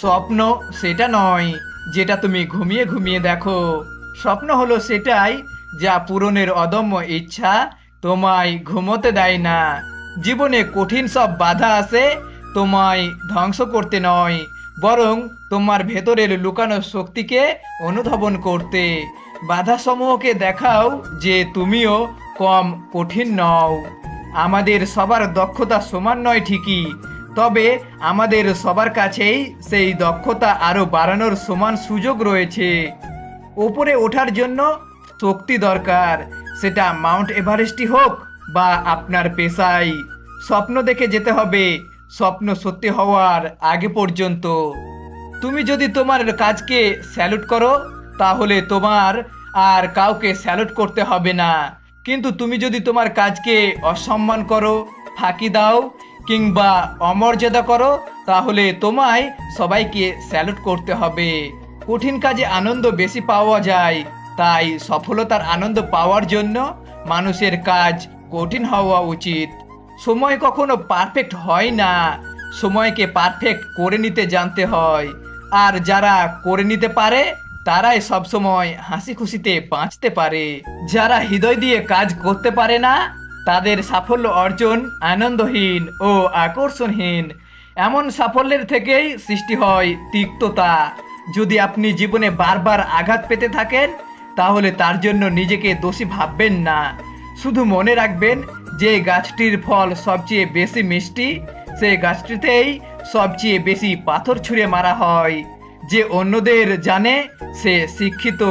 স্বপ্ন সেটা নয়, যেটা তুমি ঘুমিয়ে ঘুমিয়ে দেখো। স্বপ্ন হলো সেটাই যা পূরণের অদম্য ইচ্ছা তোমায় ঘুমোতে দেয় না। জীবনে কঠিন সব বাধা আসে তোমায় ধ্বংস করতে নয়, বরং তোমার ভেতরের লুকানো শক্তিকে অনুধাবন করতে। বাধা সমূহকে দেখাও যে তুমিও কম কঠিন নও। আমাদের সবার দক্ষতা সমান নয় ঠিকই তবে আমাদের সবার কাছেই সেই দক্ষতা আরও বাড়ানোর সমান সুযোগ রয়েছে। ওপরে ওঠার জন্য শক্তি দরকার। সেটা মাউন্ট এভারেস্টই হোক বা আপনার পেশাই। স্বপ্ন দেখে যেতে হবে। স্বপ্ন সত্যি হওয়ার আগে পর্যন্ত। তুমি যদি তোমার কাজকে স্যালুট করো, তাহলে তোমার আর কাউকে স্যালুট করতে হবে না। কিন্তু তুমি যদি তোমার কাজকে অসম্মান করো, ফাঁকি দাও কিংবা অমর্যাদা করো, তাহলে তোমায় সবাইকে স্যালুট করতে হবে। কঠিন কাজে আনন্দ বেশি পাওয়া যায়, তাই সফলতার আনন্দ পাওয়ার জন্য মানুষের কাজ কঠিন হওয়া উচিত। সময় কখনো পারফেক্ট হয় না, সময়কে পারফেক্ট করে নিতে জানতে হয়। আর যারা করে নিতে পারে, তারাই সবসময় হাসি খুশিতে বাঁচতে পারে। যারা হৃদয় দিয়ে কাজ করতে পারে না তাদের সাফল্য অর্জন আনন্দহীন ও আকর্ষণহীন। এমন সাফল্যের থেকেই সৃষ্টি হয় তিক্ততা। যদি আপনি জীবনে বারবার আঘাত পেতে থাকেন, তাহলে তার জন্য নিজেকে দোষী ভাববেন না। শুধু মনে রাখবেন যে গাছটির ফল সবচেয়ে বেশি মিষ্টি সেই গাছটিতেই সবচেয়ে বেশি পাথর ছুঁড়ে মারা হয়। যে অন্যদের জানে, সে শিক্ষিত।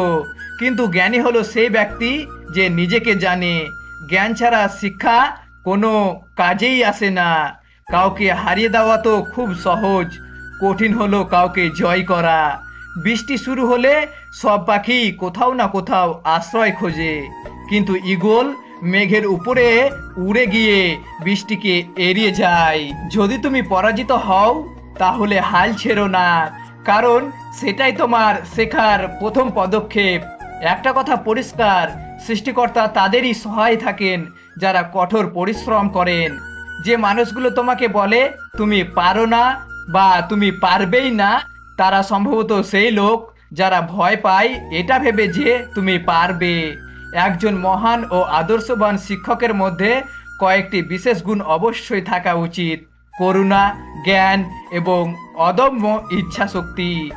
কিন্তু জ্ঞানী হলো সেই ব্যক্তি যে নিজেকে জানে। জ্ঞান ছাড়া শিক্ষা কোনো কাজেই আসে না। কাউকে হারিয়ে দেওয়া তো খুব সহজ। কঠিন হলো কাউকে জয় করা। বৃষ্টি শুরু হলে সব পাখি কোথাও না কোথাও আশ্রয় খোঁজে। কিন্তু ঈগল মেঘের উপরে উড়ে গিয়ে বৃষ্টিকে এড়িয়ে যায়। যদি তুমি পরাজিত হও, তাহলে হাল ছেড়ো না। কারণ সেটাই তোমার শেখার প্রথম পদক্ষেপ। একটা কথা পরিষ্কার সৃষ্টিকর্তা তাদেরই সহায় থাকেন, যারা কঠোর পরিশ্রম করেন। যে মানুষগুলো তোমাকে বলে, তুমি পারো না বা তুমি পারবেই না, তারা সম্ভবত সেই লোক যারা ভয় পায়, এটা ভেবে যে তুমি পারবে। একজন মহান ও আদর্শবান শিক্ষকের মধ্যে কয়েকটি বিশেষ গুণ অবশ্যই থাকা উচিত। করুণা, জ্ঞান এবং অদম্য ইচ্ছাশক্তি।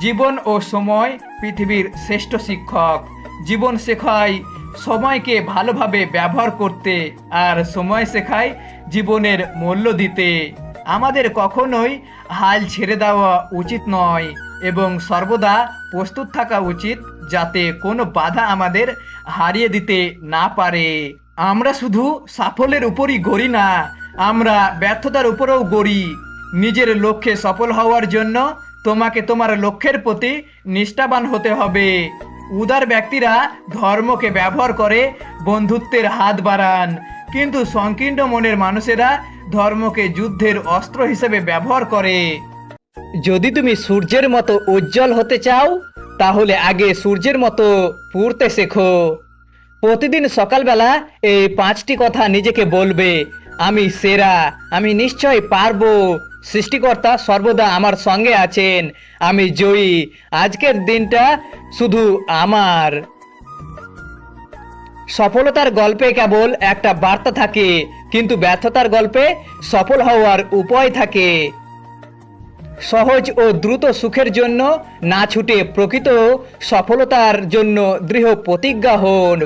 জীবন ও সময় পৃথিবীর শ্রেষ্ঠ শিক্ষক। জীবন শেখায়, সময়কে ভালোভাবে ব্যবহার করতে আর সময় শেখায় জীবনের মূল্য দিতে। আমাদের কখনোই হাল ছেড়ে দেওয়া উচিত নয় এবং সর্বদা প্রস্তুত থাকা উচিত যাতে কোনো বাধা আমাদের হারিয়ে দিতে না পারে। আমরা শুধু সাফল্যের উপরই গড়ি না, আমরা ব্যর্থতার উপরেও গড়ি। নিজের লক্ষ্যে সফল হওয়ার জন্য তোমাকে তোমার লক্ষ্যের প্রতি নিষ্ঠাবান হতে হবে। উদার ব্যক্তিরা ধর্মকে ব্যবহার করে বন্ধুত্বের হাত বাড়ান। কিন্তু সংকীর্ণ মনের মানুষেরা ধর্মকে যুদ্ধের অস্ত্র হিসেবে ব্যবহার করে। যদি তুমি সূর্যের মতো উজ্জ্বল হতে চাও, তাহলে আগে সূর্যের মতো পুড়তে শেখো। প্রতিদিন সকালবেলা এই পাঁচটি কথা নিজেকে বলবে, আমি সেরা, আমি নিশ্চয় পারব। সৃষ্টিকর্তা সর্বদা আমার সঙ্গে আছেন। আমি জয়ী। আজকের দিনটা শুধু আমার। সফলতার গল্পে কেবল একটা বার্তা থাকে, কিন্তু ব্যর্থতার গল্পে সফল হওয়ার উপায় থাকে। সহজ ও দ্রুত সুখের জন্য না ছুটে প্রকৃত সফলতার জন্য দৃঢ় প্রতিজ্ঞা হন।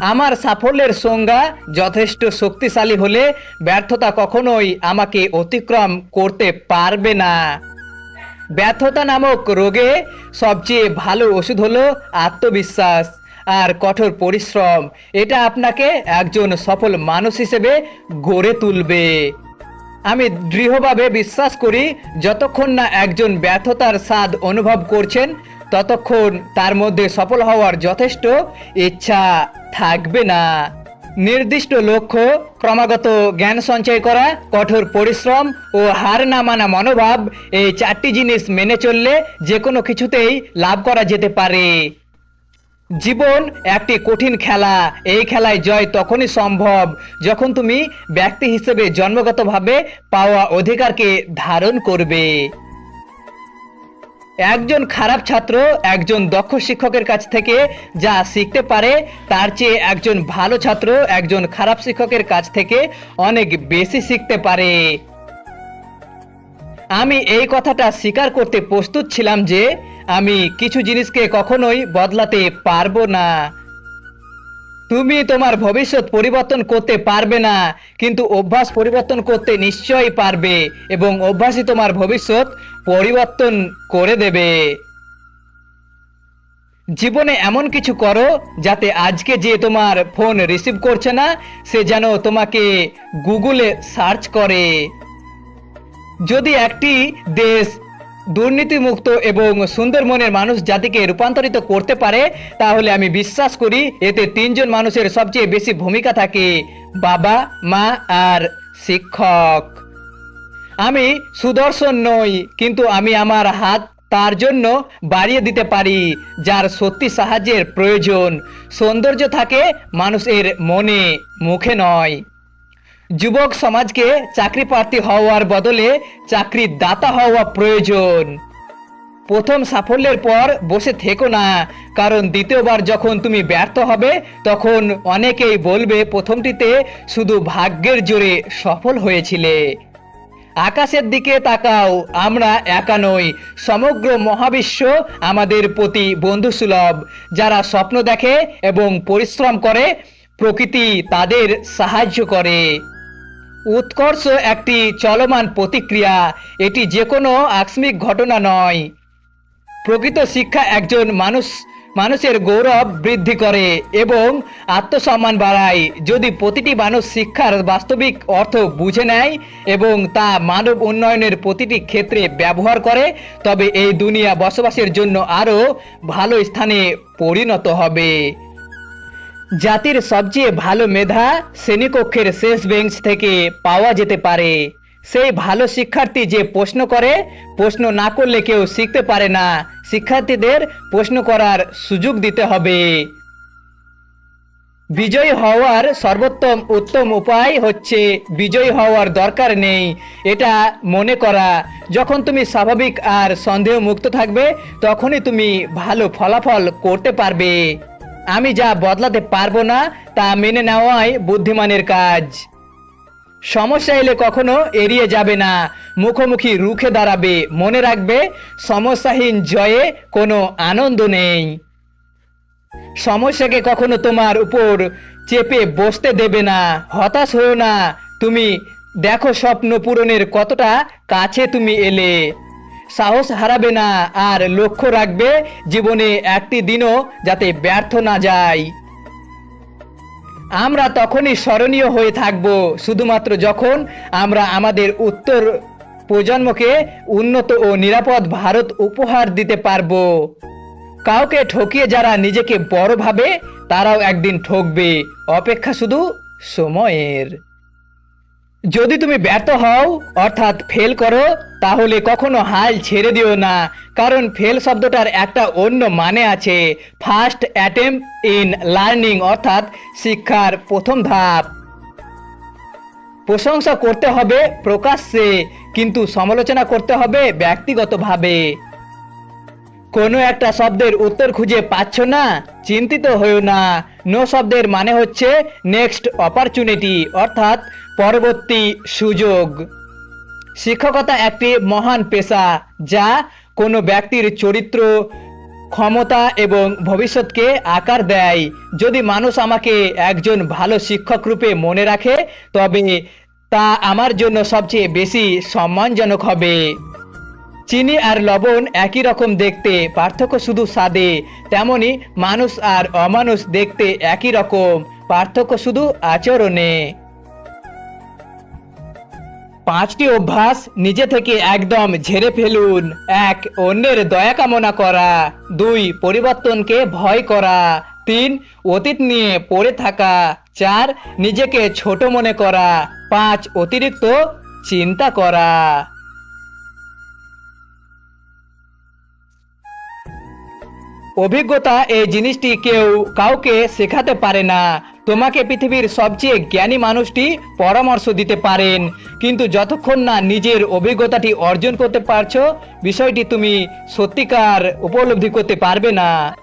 আমার সাফল্যের সংজ্ঞা যথেষ্ট শক্তিশালী হলে ব্যর্থতা কখনোই আমাকে অতিক্রম করতে পারবে না। ব্যর্থতা নামক রোগে সবচেয়ে ভালো ওষুধ হলো আত্মবিশ্বাস আর কঠোর পরিশ্রম। এটা আপনাকে একজন সফল মানুষ হিসেবে গড়ে তুলবে। আমি দৃঢ়ভাবে বিশ্বাস করি, যতক্ষণ না একজন ব্যর্থতার স্বাদ অনুভব করছেন ততক্ষণ তার মধ্যে সফল হওয়ার যথেষ্ট ইচ্ছা থাকবে না। নির্দিষ্ট লক্ষ্য, ক্রমাগত জ্ঞান সঞ্চয় করা, কঠোর পরিশ্রম ও হার না মানা মনোভাব এই চারটি জিনিস মেনে চললে যে কোনো কিছুতেই লাভ করা যেতে পারে। জীবন একটি কঠিন খেলা, এই খেলায় জয় তখনই সম্ভব যখন তুমি ব্যক্তি হিসেবে জন্মগতভাবে পাওয়া অধিকারকে ধারণ করবে। একজন খারাপ ছাত্র একজন দক্ষ শিক্ষকের কাছ থেকে যা শিখতে পারে, তার চেয়ে একজন ভালো ছাত্র একজন খারাপ শিক্ষকের কাছ থেকে অনেক বেশি শিখতে পারে। আমি এই কথাটা স্বীকার করতে প্রস্তুত ছিলাম যে, আমি কিছু জিনিসকে কখনোই বদলাতে পারব না। তুমি তোমার ভবিষ্যৎ পরিবর্তন করতে পারবে না, কিন্তু অভ্যাস পরিবর্তন করতে নিশ্চয়ই পারবে এবং অভ্যাসই তোমার ভবিষ্যৎ পরিবর্তন করে দেবে। জীবনে এমন কিছু করো যাতে আজকে যে তোমার ফোন রিসিভ করছে না, সে যেন তোমাকে গুগলে সার্চ করে। যদি একটি দেশ দুর্নীতিমুক্ত এবং সুন্দর মনের মানুষ জাতিকে রূপান্তরিত করতে পারে, তাহলে আমি বিশ্বাস করি এতে তিনজন মানুষের সবচেয়ে বেশি ভূমিকা থাকে, বাবা, মা আর শিক্ষক। আমি সুদর্শন নই, কিন্তু আমি আমার হাত তার জন্য বাড়িয়ে দিতে পারি, যার সত্যি সাহায্যের প্রয়োজন। সৌন্দর্য থাকে মানুষের মনে, মুখে নয়। যুবক সমাজকে চাকরি প্রার্থী হওয়ার বদলে চাকরির দাতা হওয়া প্রয়োজন। প্রথম সাফল্যের পর বসে থেকো না, কারণ দ্বিতীয়বার যখন তুমি ব্যর্থ হবে, তখন অনেকেই বলবে প্রথমটিতে শুধু ভাগ্যের জোরে সফল হয়েছিলে। আকাশের দিকে তাকাও, আমরা একা নই। সমগ্র মহাবিশ্ব আমাদের প্রতি বন্ধুসুলভ। যারা স্বপ্ন দেখে এবং পরিশ্রম করে, প্রকৃতি তাদের সাহায্য করে। উৎকর্ষ একটি চলমান প্রতিক্রিয়া। এটি যে কোনো আকস্মিক ঘটনা নয়। প্রকৃত শিক্ষা একজন মানুষ, মানুষের গৌরব বৃদ্ধি করে এবং আত্মসম্মান বাড়ায়। যদি প্রতিটি মানুষ শিক্ষার বাস্তবিক অর্থ বুঝে নেয় এবং তা মানব উন্নয়নের প্রতিটি ক্ষেত্রে ব্যবহার করে, তবে এই দুনিয়া বসবাসের জন্য আরও ভালো স্থানে পরিণত হবে। জাতির সবচেয়ে ভালো মেধা শ্রেণীকক্ষের শেষ বেঞ্চ থেকে পাওয়া যেতে পারে। সেই ভালো শিক্ষার্থী যে প্রশ্ন করে, প্রশ্ন না করলে কেউ শিখতে পারে না। শিক্ষার্থীদের প্রশ্ন করার সুযোগ দিতে হবে। বিজয়ী হওয়ার সর্বোত্তম উত্তম উপায় হচ্ছে বিজয়ী হওয়ার দরকার নেই। এটা মনে করা। যখন তুমি স্বাভাবিক আর সন্দেহ মুক্ত থাকবে, তখনই তুমি ভালো ফলাফল করতে পারবে। আমি যা বদলাতে পারব না, তা মেনে নেওয়াই বুদ্ধিমানের কাজ। সমস্যা এলে কখনো এড়িয়ে যাবে না, মুখোমুখি রুখে দাঁড়াবে, মনে রাখবে সমস্যাহীন জয়ে কোনো আনন্দ নেই। সমস্যাকে কখনো তোমার উপর চেপে বসতে দেবে না, হতাশ হও না, তুমি দেখো স্বপ্ন পূরণের কতটা কাছে তুমি এলে। সাহস হারাবে না, আর লক্ষ্য রাখবে জীবনে একটি দিনও যাতে ব্যর্থ না যায়। আমরা তখনই স্মরণীয় হয়ে থাকব, শুধুমাত্র যখন আমরা আমাদের উত্তর প্রজন্মকে উন্নত ও নিরাপদ ভারত উপহার দিতে পারব। কাউকে ঠকিয়ে যারা নিজেকে বড় ভাবে, তারাও একদিন ঠকবে। অপেক্ষা শুধু সময়ের। যদি তুমি ব্যর্থ হও, অর্থাৎ ফেল করো, তাহলে কখনো হাল ছেড়ে দিও না। কারণ ফেল শব্দটার একটা অন্য মানে আছে। ফার্স্ট অ্যাটেম্প ইন লার্নিং অর্থাৎ শিক্ষার প্রথম ধাপ। প্রশংসা করতে হবে প্রকাশ্যে, কিন্তু সমালোচনা করতে হবে ব্যক্তিগতভাবে। কোনো একটা শব্দের উত্তর খুঁজে পাচ্ছ না, চিন্তিত হয়েও না। নো শব্দের মানে হচ্ছে নেক্সট অপরচুনিটি অর্থাৎ পরবর্তী সুযোগ। শিক্ষকতা একটি মহান পেশা যা কোনো ব্যক্তির চরিত্র, ক্ষমতা এবং ভবিষ্যৎকে আকার দেয়। যদি মানুষ আমাকে একজন ভালো শিক্ষক রূপে মনে রাখে, তবে তা আমার জন্য সবচেয়ে বেশি সম্মানজনক হবে। চিনি আর লবণ একই রকম দেখতে, পার্থক্য শুধু স্বাদে। তেমনি মানুষ আর অমানুষ দেখতে একই রকম, পার্থক্য শুধু আচরণে। পাঁচটি অভ্যাস নিজে থেকে একদম ঝেড়ে ফেলুন। এক, অন্যের দয়া কামনা করা। দুই, পরিবর্তনকে ভয় করা। তিন, অতীত নিয়ে পড়ে থাকা। চার, নিজেকে ছোট মনে করা। পাঁচ, অতিরিক্ত চিন্তা করা। অভিজ্ঞতা এই জিনিসটি কেউ কাউকে শেখাতে পারে না। তোমাকে পৃথিবীর সবচেয়ে জ্ঞানী মানুষটি পরামর্শ দিতে পারেন। কিন্তু যতক্ষণ না নিজের অভিজ্ঞতাটি অর্জন করতে পারছ, বিষয়টি তুমি সত্যিকার উপলব্ধি করতে পারবে না।